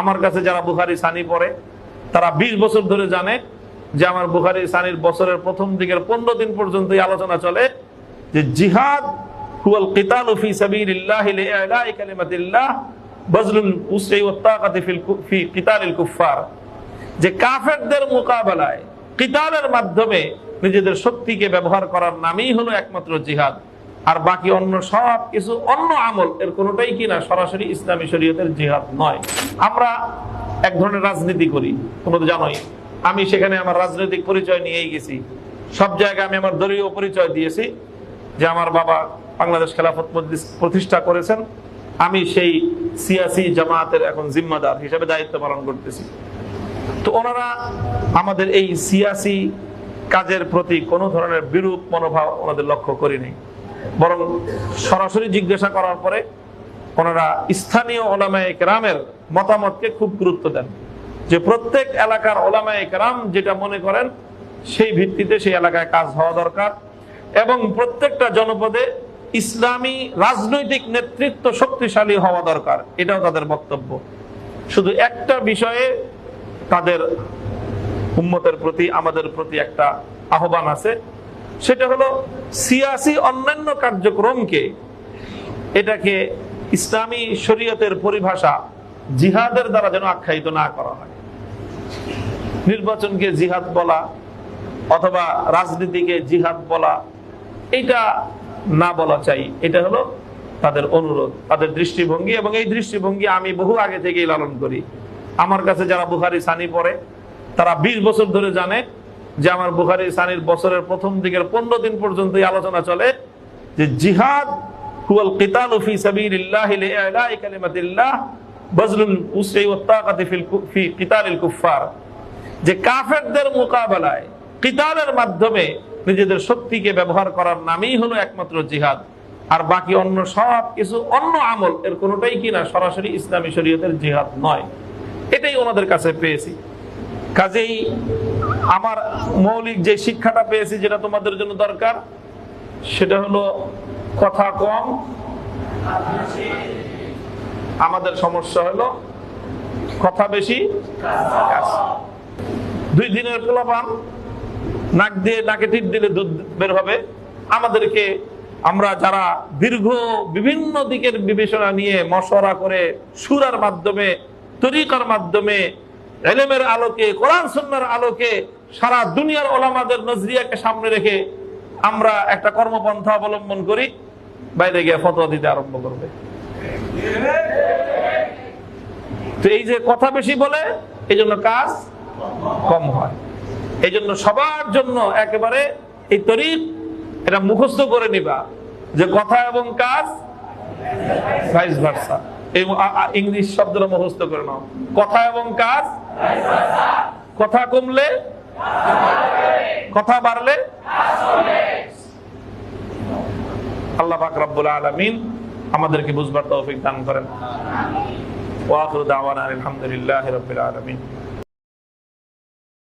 আমার কাছে যারা বুখারি, সানি পড়ে, তারা ২০ বছর ধরে জানে যে আমার বুখারি, সানির বছরের প্রথম দিকের পনেরো দিন পর্যন্ত আলোচনা চলে যে জিহাদ ফি যে মোকাবেলায় মাধ্যমে নিজেদের শক্তিকে ব্যবহার করার নামই হলো একমাত্র জিহাদ। আর বাকি অন্য সব কিছু অন্য আমল, এর কোনোটাই কিনা সরাসরি ইসলামী শরীয়তের জিহাদ নয়। আমরা এক ধরনের রাজনীতি করি, তোমরা তো জানোই। আমি সেখানে আমার রাজনৈতিক পরিচয় নিয়েই গেছি। সব জায়গায় আমি আমার দলীয় পরিচয় দিয়েছি, যে আমার বাবা বাংলাদেশ খেলাফত প্রতিষ্ঠা করেছেন। আমি সেই সিয়াসি জামাতের এখন জিম্মাদার হিসেবে দায়িত্ব পালন করতেছি। তো ওনারা আমাদের এই সিয়াসি কাজের প্রতি কোনো ধরনের বিরূপ মনোভাব ওনাদের লক্ষ্য করিনি। বরং সরাসরি জিজ্ঞাসা করার পরে ওনারা স্থানীয় ওলামায়ে কেরামের মতামতকে খুব গুরুত্ব দেন। যে প্রত্যেক এলাকার ওলামায়ে কেরাম যেটা মনে করেন, সেই ভিত্তিতে সেই এলাকায় কাজ হওয়া দরকার এবং প্রত্যেকটা জনপদে ইসলামী রাজনৈতিক নেতৃত্ব শক্তিশালী হওয়া দরকার, এটাও তাদের বক্তব্য। শুধু একটা বিষয়ে তাদের উম্মতের প্রতি, আমাদের প্রতি একটা আহ্বান আছে সেটা হলো সিয়াসি অন্যান্য কার্যক্রমকে এটাকে ইসলামী শরীয়তের পরিভাষা জিহাদের দ্বারা যেন আখ্যায়িত না করা হয়। নির্বাচনকে জিহাদ বলা অথবা রাজনীতিকে জিহাদ বলা এটা না বলা চাই। এটা হলো তাদের অনুরোধ, তাদের দৃষ্টিভঙ্গি এবং এই দৃষ্টিভঙ্গি আমি বহু আগে থেকেই লালন করি। আমার কাছে যারা বুহারি সানি পড়ে, তারা ২০ বছর ধরে জানে যে আমার বুখারি সানির বছরের প্রথম দিকের পনেরো দিন পর্যন্ত আলোচনা চলে, যে জিহাদ কুফফার। মোকাবেলায় মাধ্যমে নিজেদের ব্যবহার করার নামই হলো একমাত্র জিহাদ। আর বাকি অন্য সব কিছু অন্য আমল, এর কোনোটাই কিনা সরাসরি ইসলামী শরীয়তের জিহাদ নয়। এটাই ওনাদের কাছে পেয়েছি। কাজেই আমার মৌলিক যে শিক্ষাটা পেয়েছি যেটা তোমাদের জন্য দরকার, সেটা হলো কথা কম। আমাদের সমস্যা হলো কথা বেশি। দুই দিনের পোলাপান, নাক দিয়ে নাকে টিপ দিলে দুধ বের হবে। আমাদেরকে আমরা যারা দীর্ঘ বিভিন্ন দিকের বিবেচনা নিয়ে মশওয়ারা করে সুরার মাধ্যমে, তরিকার মাধ্যমে এলেমের আলোকে, কোরআন সুন্নার আলোকে সারা দুনিয়ার ওলামাদের নজরিয়াকে সামনে রেখে আমরা একটা কর্মপন্থা অবলম্বন করি, বাইরে গিয়ে ফতোয়া দিতে আরম্ভ করবে। এই যে কথা বেশি বলে এই জন্য কাজ কম হয়। এই জন্য সবার জন্য একেবারে এই তরিক এটা মুখস্থ করে নিবা যে কথা এবং কাজ ইংলিশ শব্দটা মুখস্থ করে নাও। কথা এবং কাজ কথা কমলে? কথা বাড়লে? আল্লাহ পাক আলামিন আমাদেরকে বুঝবার তৌফিক দান করেন। ওয়া দাওয়ান আলহামদুলিল্লাহ আলামিন।